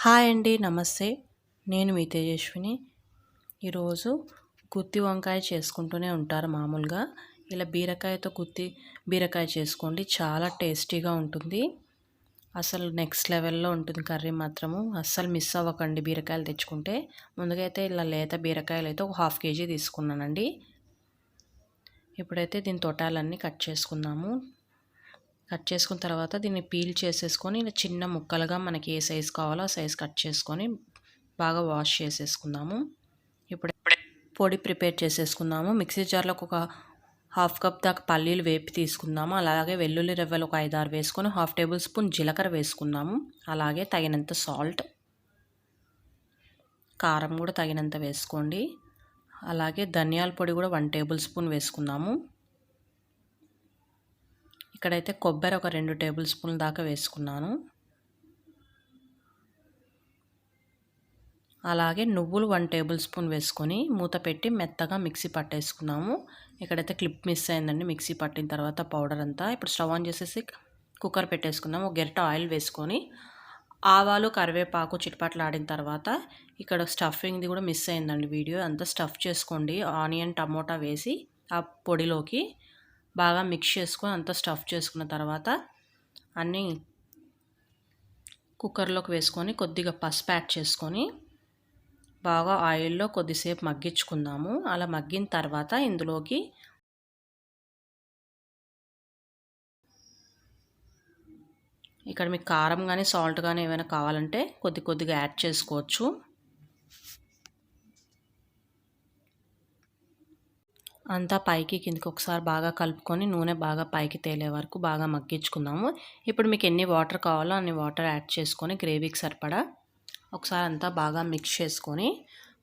Hi అండి నమస్తే. నేను మీ తేజస్విని. ఈరోజు గుత్తి వంకాయ చేసుకుంటూనే ఉంటారు మామూలుగా. ఇలా బీరకాయతో గుత్తి బీరకాయ చేసుకోండి చాలా టేస్టీగా ఉంటుంది. అసలు నెక్స్ట్ లెవెల్లో ఉంటుంది కర్రీ మాత్రము. అస్సలు మిస్ అవ్వకండి బీరకాయలు తెచ్చుకుంటే. ముందుగా అయితే ఇలా లేత బీరకాయలు అయితే ఒక హాఫ్ కేజీ తీసుకున్నానండి. ఇప్పుడైతే దీని తొటాలన్నీ కట్ చేసుకుందాము. కట్ చేసుకున్న తర్వాత దీన్ని పీల్ చేసేసుకొని చిన్న ముక్కలుగా మనకి ఏ సైజు కావాలో ఆ సైజ్ కట్ చేసుకొని బాగా వాష్ చేసేసుకుందాము. ఇప్పుడు పొడి ప్రిపేర్ చేసేసుకుందాము. మిక్సీ జార్లోకి ఒక హాఫ్ కప్ దాకా పల్లీలు వేపి తీసుకుందాము. అలాగే వెల్లుల్లి రెవ్వలు ఒక ఐదారు వేసుకొని హాఫ్ టేబుల్ స్పూన్ జీలకర్ర వేసుకుందాము. అలాగే తగినంత సాల్ట్ కారం కూడా తగినంత వేసుకోండి. అలాగే ధనియాల పొడి కూడా వన్ టేబుల్ స్పూన్ వేసుకుందాము. ఇక్కడైతే కొబ్బరి ఒక రెండు టేబుల్ స్పూన్ల దాకా వేసుకున్నాను. అలాగే నువ్వులు వన్ టేబుల్ స్పూన్ వేసుకొని మూత పెట్టి మెత్తగా మిక్సీ పట్టేసుకున్నాము. ఇక్కడైతే క్లిప్ మిస్ అయిందండి మిక్సీ పట్టిన తర్వాత పౌడర్ అంతా. ఇప్పుడు స్టవ్ ఆన్ చేసేసి కుక్కర్ పెట్టేసుకున్నాము ఒక గెరట ఆయిల్ వేసుకొని ఆవాలు కరివేపాకు చిట్పట్లు ఆడిన తర్వాత ఇక్కడ స్టఫింగ్ది కూడా మిస్ అయిందండి వీడియో. అంతా స్టఫ్ చేసుకోండి. ఆనియన్ టమోటా వేసి ఆ పొడిలోకి బాగా మిక్స్ చేసుకొని అంతా స్టఫ్ చేసుకున్న తర్వాత అన్నీ కుక్కర్లోకి వేసుకొని కొద్దిగా పసుపు యాడ్ చేసుకొని బాగా ఆయిల్లో కొద్దిసేపు మగ్గించుకుందాము. అలా మగ్గిన తర్వాత ఇందులోకి ఇక్కడ మీకు కారం కానీ సాల్ట్ కానీ ఏమైనా కావాలంటే కొద్ది కొద్దిగా యాడ్ చేసుకోవచ్చు. అంతా పైకి కిందకి ఒకసారి బాగా కలుపుకొని నూనె బాగా పైకి తేలే వరకు బాగా మగ్గించుకుందాము. ఇప్పుడు మీకు ఎన్ని వాటర్ కావాలో అన్ని వాటర్ యాడ్ చేసుకొని గ్రేవీకి సరిపడా ఒకసారి అంతా బాగా మిక్స్ చేసుకొని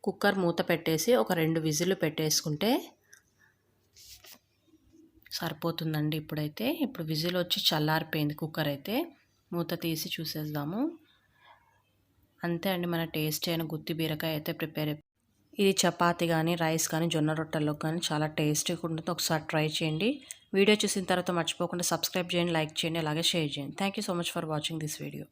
కుక్కర్ మూత పెట్టేసి ఒక రెండు విజిల్లు పెట్టేసుకుంటే సరిపోతుందండి ఇప్పుడైతే. ఇప్పుడు విజిల్ వచ్చి చల్లారిపోయింది కుక్కర్ అయితే. మూత తీసి చూసేద్దాము. అంతే అండి మన టేస్ట్ అయిన గుత్తి బీరకాయ అయితే ప్రిపేర్ ఇది చపాతి కానీ రైస్ కానీ జొన్న రొట్టెల్లో కానీ చాలా టేస్టీగా ఉంటుంది. ఒకసారి ట్రై చేయండి. వీడియో చూసిన తర్వాత మర్చిపోకుండా సబ్స్క్రైబ్ చేయండి లైక్ చేయండి అలాగే షేర్ చేయండి. Thank so much for watching this video